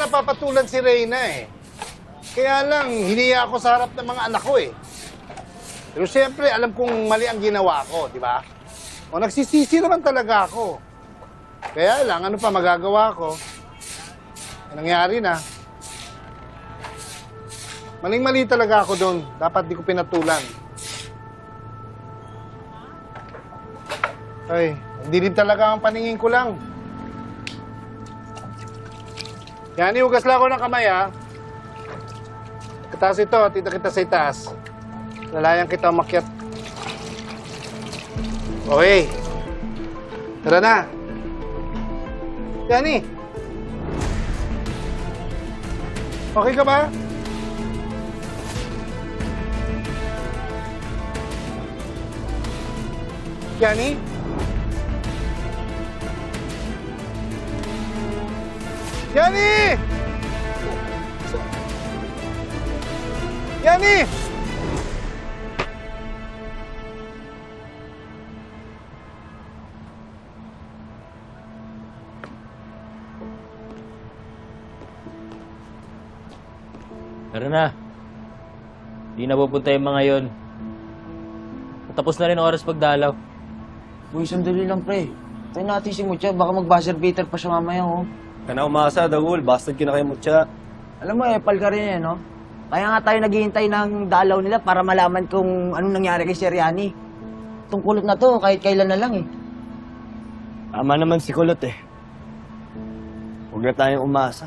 napapatulan si Reyna eh. Kaya lang, hiniya ako sa harap ng mga anak ko eh. Pero siyempre, alam kong mali ang ginawa ko, di ba? O nagsisisi naman talaga ako. Kaya lang, ano pa magagawa ko? Ang nangyari na. Maling-mali talaga ako doon. Dapat di ko pinatulan. Ay, hindi din talaga ang paningin ko lang. Yan, iugas lang ako ng kamay, ha? Kataas ito, tita kita sa itaas. Lalayan kita umakyat. Okay. Tara na. Yani. Okay ka ba? Yani? Yani! Yani! Tara na. Di na pupunta yung mga yon. Tapos na rin ang oras pagdalaw. Uy, sandali lang, pre. Tayo natin si Mucha, baka mag-buzzer beater pa siya mamaya, oh. Ka na umasa, Dagul. Bastard ka na kay Mutya. Alam mo, epal ka rin eh, no? Kaya nga tayo naghihintay ng dalaw nila para malaman kung anong nangyari kay Seriani. Itong kulot na to, kahit kailan na lang eh. Tama naman si Kulot eh. Huwag na tayong umasa.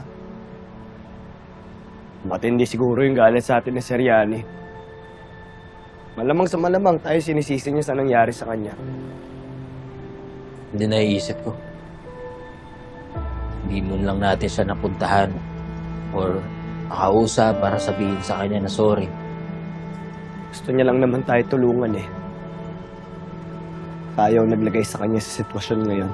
Matindi siguro yung galit sa atin ni Seriani. Malamang sa malamang tayo sinisisi niya sa nangyari sa kanya. Hindi naiisip ko. Hindi mo lang natin siya napuntahan or nakausap para sabihin sa kanya na sorry. Gusto niya lang naman tayo tulungan eh. Tayo naglagay sa kanya sa sitwasyon ngayon.